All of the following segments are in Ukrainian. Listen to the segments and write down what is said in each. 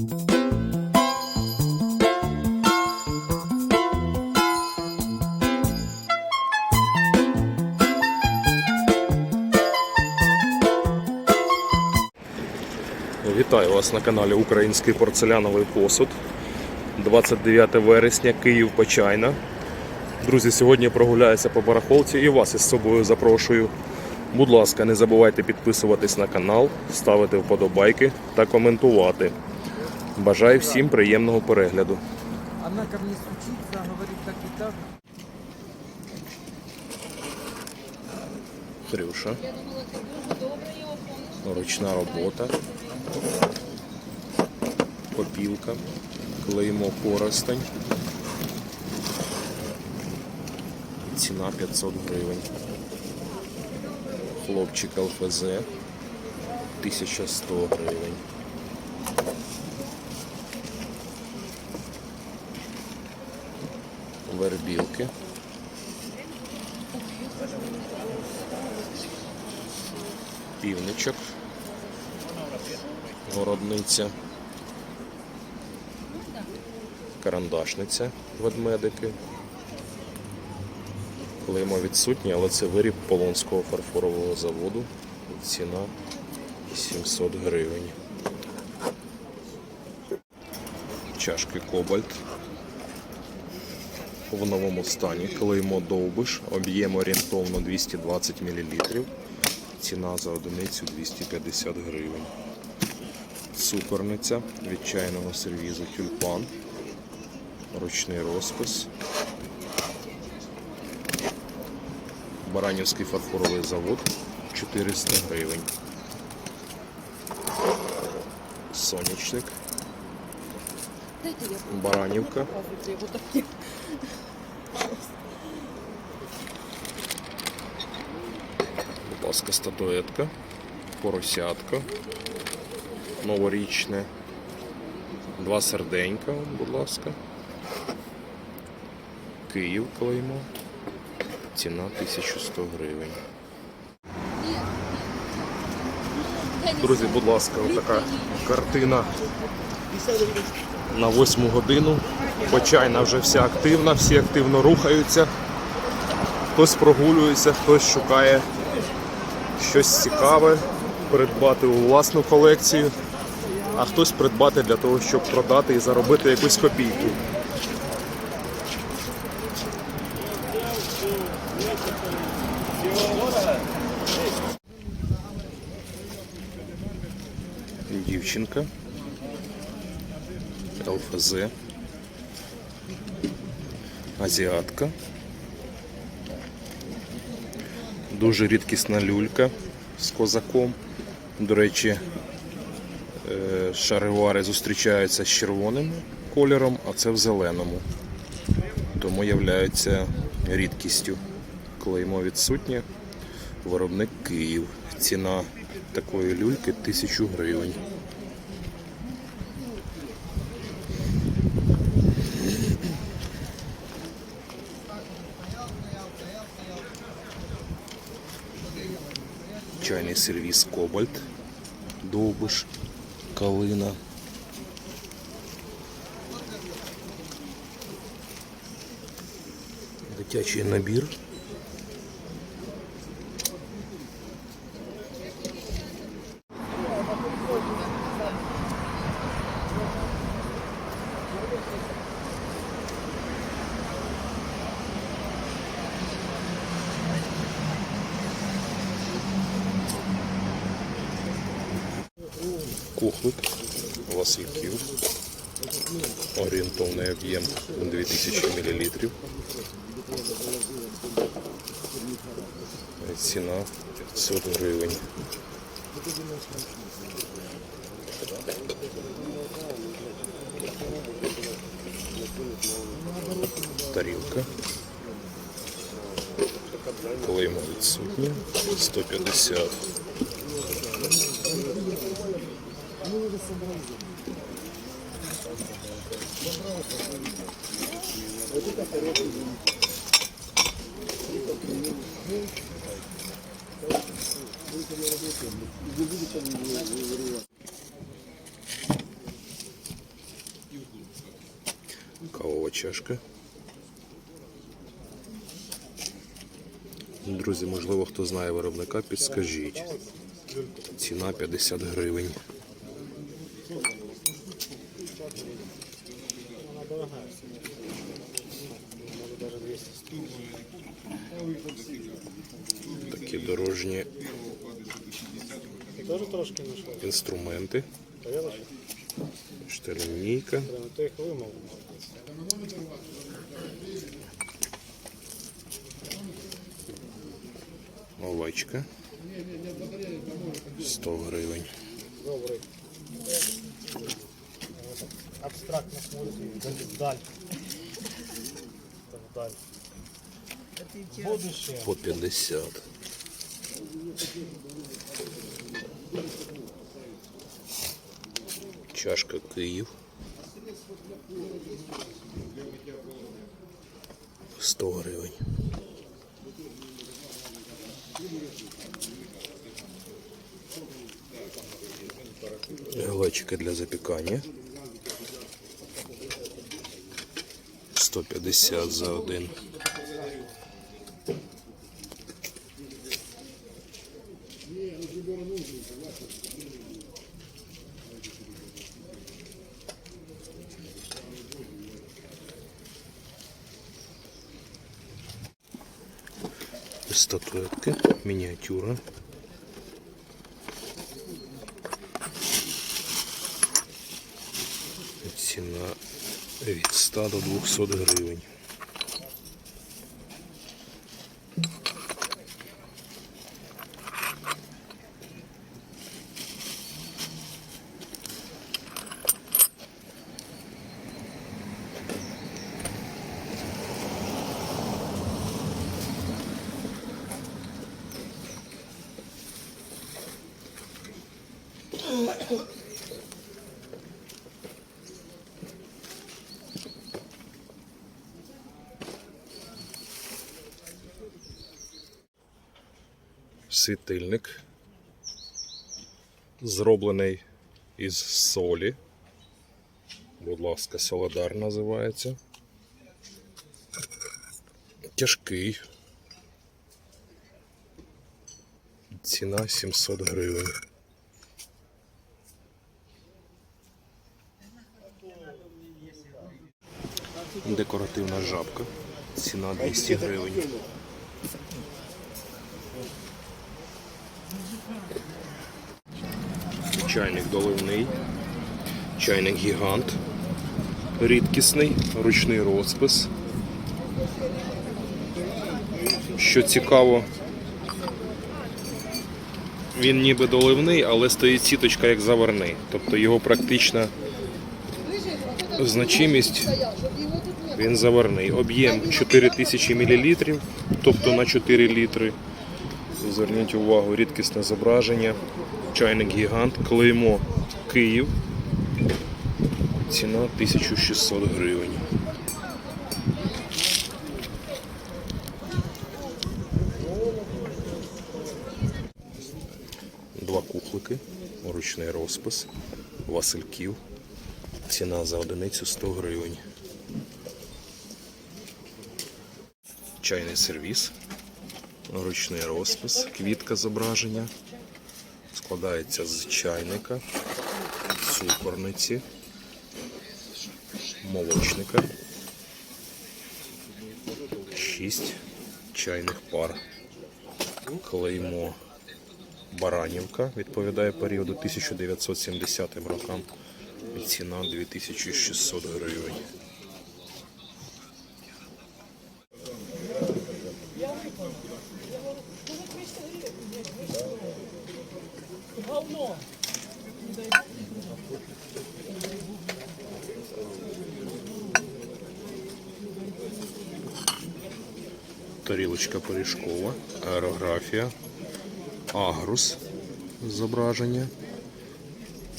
Вітаю вас на каналі Український порцеляновий посуд. 29 вересня, Київ Почайна. Друзі, сьогодні прогуляюся по барахолці і вас із собою запрошую. Будь ласка, не забувайте підписуватись на канал, ставити вподобайки та коментувати. Бажаю всім приємного перегляду. Она ко мне стучится, говорит так и так. Хрюша. Ручна робота. Попілка. Клеймо коростень. Ціна 500 гривень. Хлопчик ЛФЗ 1100 гривень. Вербілки. Півничок. Городниця. Карандашниця ведмедики. Клеймо відсутнє, але це виріб Полонського фарфорового заводу. Ціна 700 гривень. Чашки Кобальт. В новому стані. Клеймо Довбиш. Об'єм орієнтовно 220 мл. Ціна за одиницю 250 гривень. Цукорниця від чайного сервізу тюльпан. Ручний розпис. Баранівський фарфоровий завод 400 гривень. Сонячник. Баранівка. Ласка, статуетка, поросятка, новорічне, два серденька, будь ласка. Київ клеймо. Ціна 1100 гривень. Друзі, будь ласка, така картина на 8 годину. Почайна вже вся активна, всі активно рухаються. Хтось прогулюється, хтось шукає щось цікаве, придбати у власну колекцію, а хтось придбати для того, щоб продати і заробити якусь копійку. Дівчинка. ЛФЗ. Азіатка. Дуже рідкісна люлька з козаком. До речі, е, шаривари зустрічаються з червоним кольором, а це в зеленому. Тому являються рідкістю. Клеймо відсутнє. Виробник Київ. Ціна такої люльки 1000 гривень. Чайний сервіс Кобальт, Довбиш, Калина. Дитячий набір. Ціна 500 гривень. Тарілка. Клеймо відсутнє. 150. Ось Кавова чашка. Друзі, можливо, хто знає виробника, підскажіть. Ціна 50 гривень. Такі дорожні Тоже трошки знайшов. інструменти. Порядок? Штерлінійка. Прямо ти їх вимов. Овечка. 100 гривень. Добрий. Абстрактно смотрите. Вдаль. Вдаль. Будущее. По 50. Чашка Київ. 100 гривень. Глечики для запікання. 150 за один. Статуэтка, миниатюра. Ціна від 100 до 200 гривень. Світильник, зроблений із солі. Будь ласка, Солодар називається. Тяжкий. Ціна 700 гривень. Декоративна жабка. Ціна 200 гривень. Чайник доливний, чайник гігант, рідкісний, ручний розпис. Що цікаво, він ніби доливний, але стоїть сіточка як заварний. Тобто його практична значимість він заварний. Об'єм 4000 мл, тобто на 4 літри. Зверніть увагу, рідкісне зображення. Чайник гігант, клеймо Київ. Ціна 1600 гривень. Два кухлики, ручний розпис, Васильків. Ціна за одиницю 100 гривень. Чайний сервіс, ручний розпис, квітка зображення. Складається з чайника, цукорниці, молочника, 6 чайних пар. Клеймо Баранівка відповідає періоду 1970 рокам. І ціна 2600 гривень. Тарілочка пиріжкова, аерографія, агрус зображення,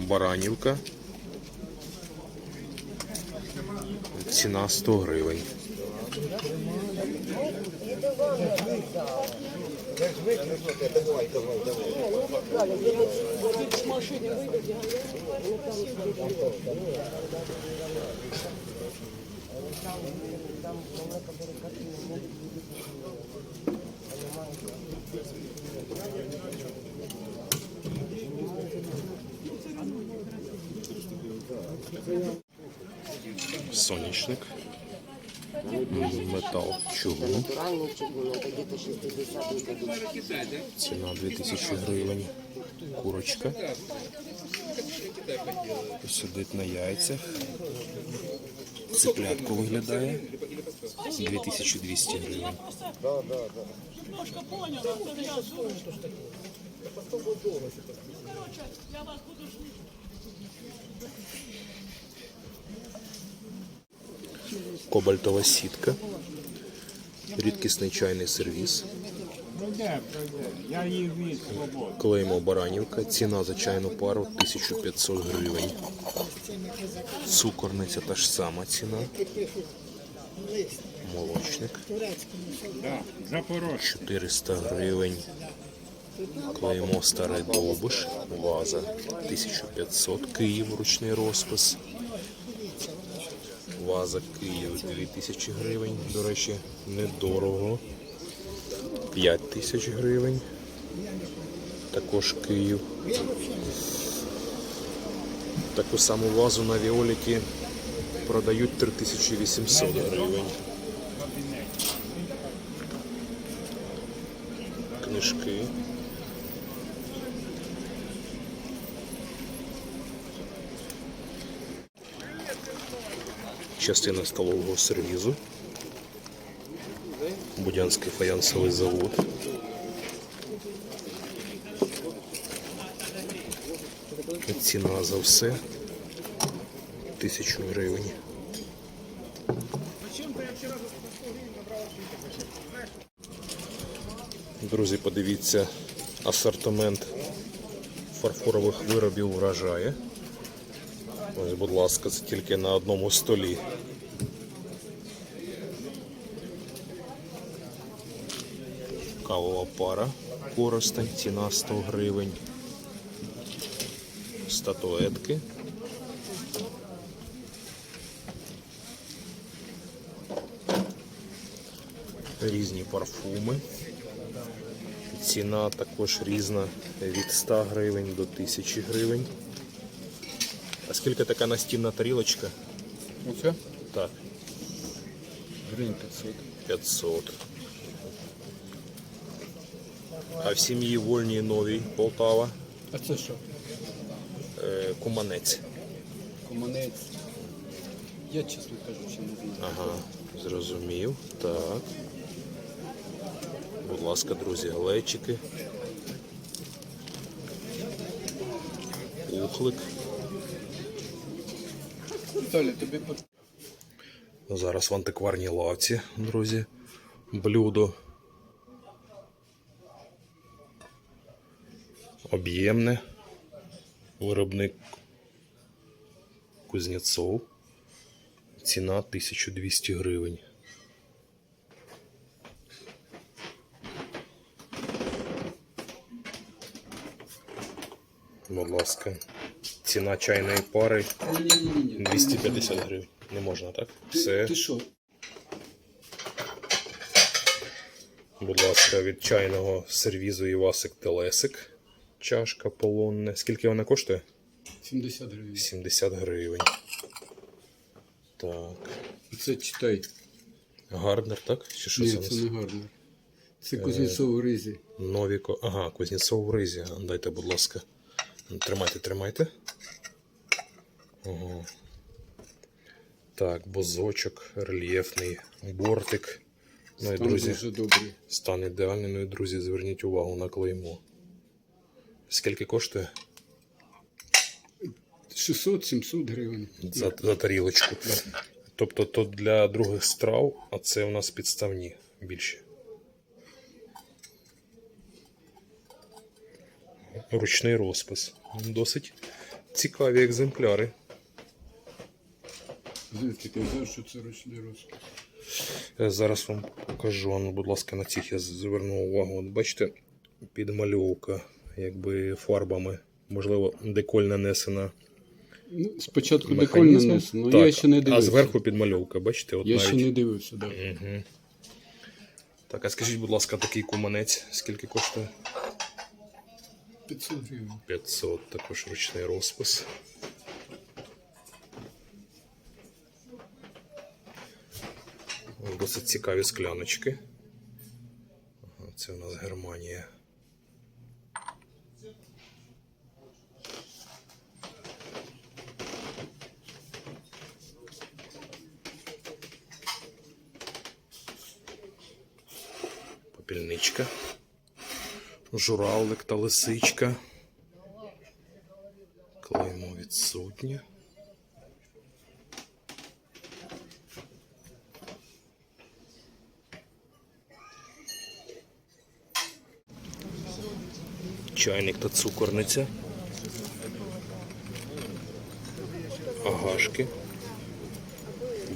баранівка. Ціна 100 гривень. Сонячник. Метал чугун. Натуральный чугун, это где-то 60 Ціна 2000 гривень. Курочка. Сидить на яйцях. Цеплятко виглядає. 2200 гривень. Кобальтова сітка. Рідкісний чайний сервіс. Клеймо Баранівка. Ціна за чайну пару 1500 гривень. Цукорниця та ж сама ціна. Молочник 400 гривень. Клеймо Старий Довбиш. Ваза 1500. Київ ручний розпис. Ваза Київ 2000 гривень. До речі, недорого. 5000 гривень. Також Київ. Таку саму вазу на Віоліки продають 3800 гривень. Книжки. Частина столового сервізу. Будянський фаянсовий завод. Ціна за все тисячу гривень. Друзі, подивіться, асортимент фарфорових виробів вражає. Ось, будь ласка, це тільки на одному столі. Кавова пара коростень, ціна 100 гривень. Статуетки. Різні парфуми. Ціна також різна від 100 гривень до 1000 гривень. А скільки така настінна тарілочка? Оце? Так, Гривень 500. 500. А в сім'ї вольній новій Полтава А це що? е, куманець. Команець. Я, чесно кажучи, не знаю. Ага, зрозумів. Так. Будь ласка, друзі, глечики. Ухлик. Толя, тобі. Зараз в антикварній лавці, друзі. Блюдо. Об'ємне. Виробник Кузнєцов. Ціна 1200 гривень. Будь ласка. Ціна чайної пари 250 гривень. Не можна, так? Все. Ти що? Будь ласка, від чайного сервізу Івасик Телесик. Чашка полонне. Скільки вона коштує? 70 гривень. 70 гривень. Так. Це читай. Гарднер, так? Чи що Ні, це? це не гарно. Це Кузнєцов в ризі. Новіко. Ага, Кузнєцов в ризі. Дайте, будь ласка. Тримайте, тримайте. Ага. Так, бозочок, рельєфний бортик. Ну і друзі, дуже добрий. стан ідеальний. Ну і друзі, зверніть увагу на клеймо. Скільки коштує? 600-700 гривень. За, за тарілочку. Тобто то для других страв, а це у нас підставні більше. Ручний розпис. Досить цікаві екземпляри. Звідки ти знаєш, що це ручний розпис? Я зараз вам покажу. Ну, будь ласка, на цих я звернув увагу. От бачите, підмальовка якби фарбами. Можливо, деколь нанесена Ну, спочатку деколь нанесено, Так, я ще не а зверху підмальовка, бачите, от Я навіть. ще не дивився, да. Угу. Так, а скажіть, будь ласка, такий куманець, скільки коштує? 500 гривень. 500, також ручний розпис. Досить цікаві скляночки. Це у нас Германія. Журавлик та лисичка. Клеймо відсутнє. Чайник та цукорниця. Агашки.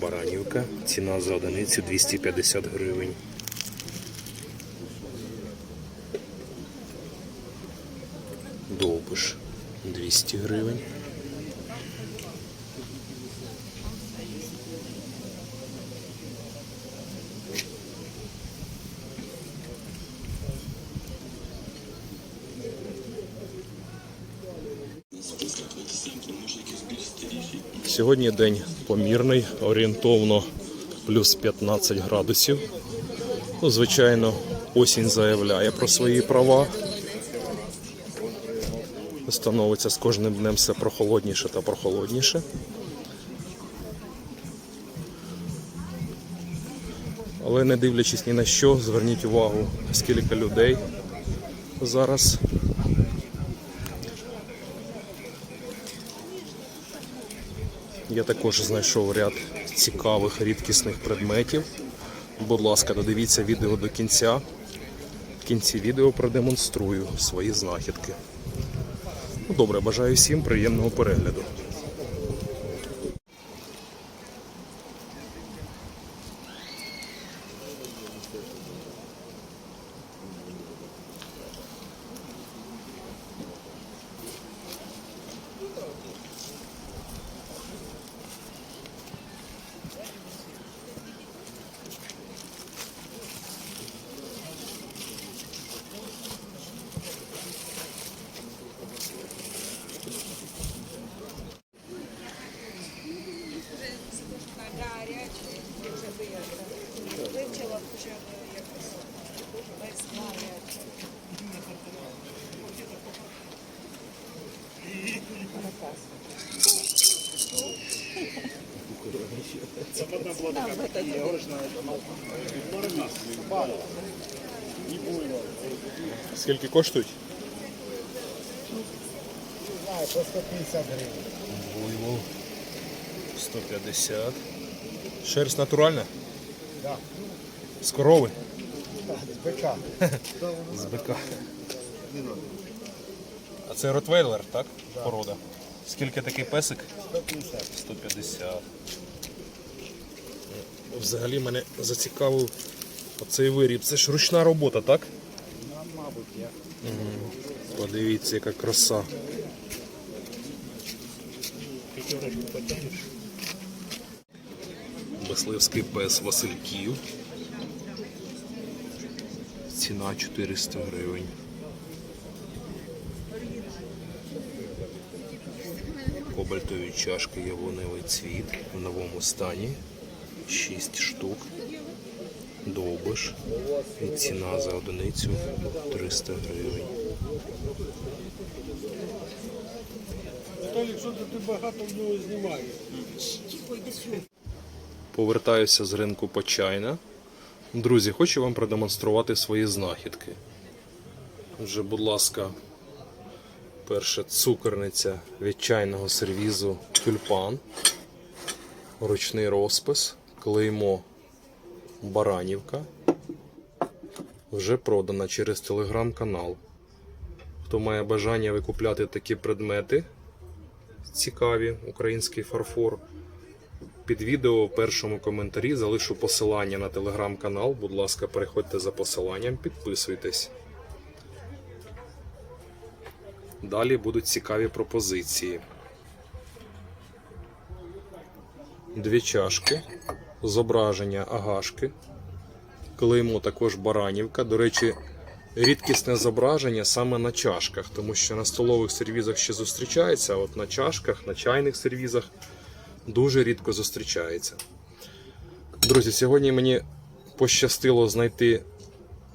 Баранівка. Ціна за одиницю 250 гривень. Довбиш 200 гривень. Сьогодні день помірний, орієнтовно плюс 15 градусів. Ну, звичайно, осінь заявляє про свої права. Становиться з кожним днем все прохолодніше та прохолодніше. Але не дивлячись ні на що, зверніть увагу, скільки людей зараз. Я також знайшов ряд цікавих рідкісних предметів. Будь ласка, додивіться відео до кінця. В кінці відео продемонструю свої знахідки. Добре, бажаю всім приємного перегляду. Скільки коштують? Знаю, по 150 гривень. Буйвол 150. Шерсть натуральна? Да. З корови? Так, з бика. З бика. А це ротвейлер, так? Порода. Скільки такий песик? 150. 150. Взагалі мене зацікавив оцей виріб. Це ж ручна робота, так? Мабуть, я. Подивіться, яка краса. Мисливський пес Васильків. Ціна 400 гривень. Кобальтові чашки яблуневий цвіт в новому стані. 6 штук. Довбиш. І ціна за одиницю 300 гривень. Толік, що ти багато в нього знімаєш? Повертаюся з ринку Почайна. Друзі, хочу вам продемонструвати свої знахідки. Вже, будь ласка, перша цукерниця від чайного сервізу тюльпан. Ручний розпис, клеймо Баранівка. Вже продана через телеграм-канал. Хто має бажання викупляти такі предмети, цікаві, український фарфор. Під відео в першому коментарі залишу посилання на телеграм-канал. Будь ласка, переходьте за посиланням, підписуйтесь. Далі будуть цікаві пропозиції. дві чашки, зображення агашки, клеймо також баранівка. До речі, рідкісне зображення саме на чашках, тому що на столових сервізах ще зустрічається, а от на чашках, на чайних сервізах дуже рідко зустрічається. Друзі, сьогодні мені пощастило знайти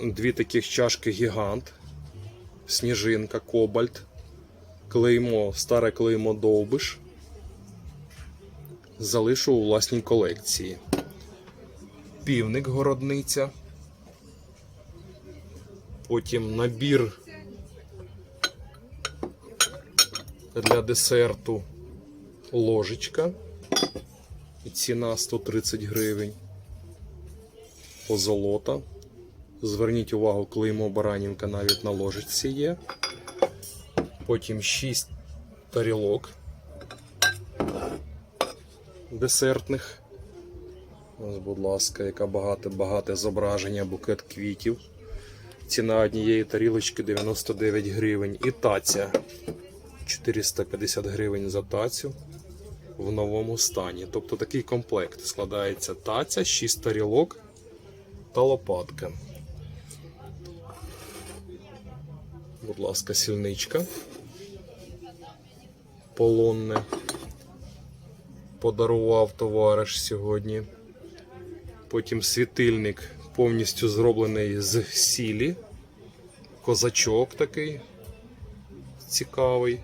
дві таких чашки гігант, сніжинка, кобальт, клеймо, старе клеймо довбиш. Залишу у власній колекції. Півник городниця. Потім набір для десерту ложечка. Ціна 130 гривень. Позолота. Зверніть увагу, клеймо баранівка навіть на ложечці є. Потім 6 тарілок десертних. Ось, будь ласка, яке багате, багате зображення, букет квітів. Ціна однієї тарілочки 99 гривень. І таця 450 гривень за тацю в новому стані. Тобто такий комплект складається таця, 6 тарілок та лопатка. Будь ласка, сільничка. Полонне. Подарував товариш сьогодні. Потім світильник повністю зроблений з сілі. Козачок такий цікавий.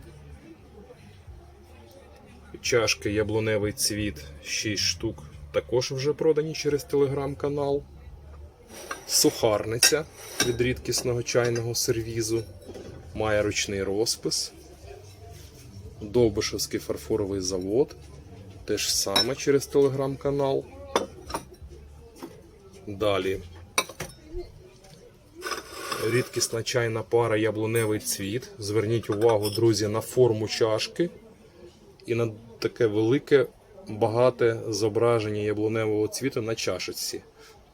Чашки яблуневий цвіт 6 штук. Також вже продані через телеграм-канал. Сухарниця від рідкісного чайного сервізу. Має ручний розпис. Довбишевський фарфоровий завод. Те ж саме через телеграм-канал. Далі. Рідкісна чайна пара яблуневий цвіт. Зверніть увагу, друзі, на форму чашки і на таке велике, багате зображення яблуневого цвіту на чашечці.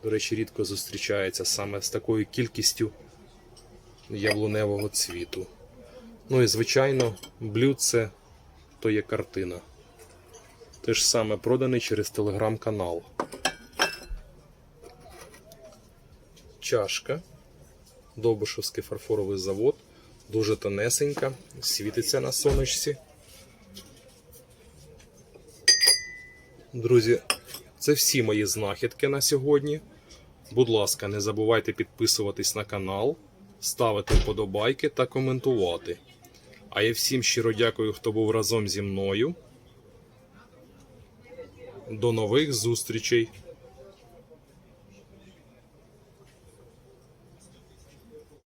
До речі, рідко зустрічається саме з такою кількістю яблуневого цвіту. Ну і звичайно, блюдце то є картина. Те ж саме проданий через телеграм-канал. Чашка. Довбишевський фарфоровий завод. Дуже тонесенька, світиться на сонечці. Друзі, це всі мої знахідки на сьогодні. Будь ласка, не забувайте підписуватись на канал, ставити вподобайки та коментувати. А я всім щиро дякую, хто був разом зі мною. До нових зустрічей!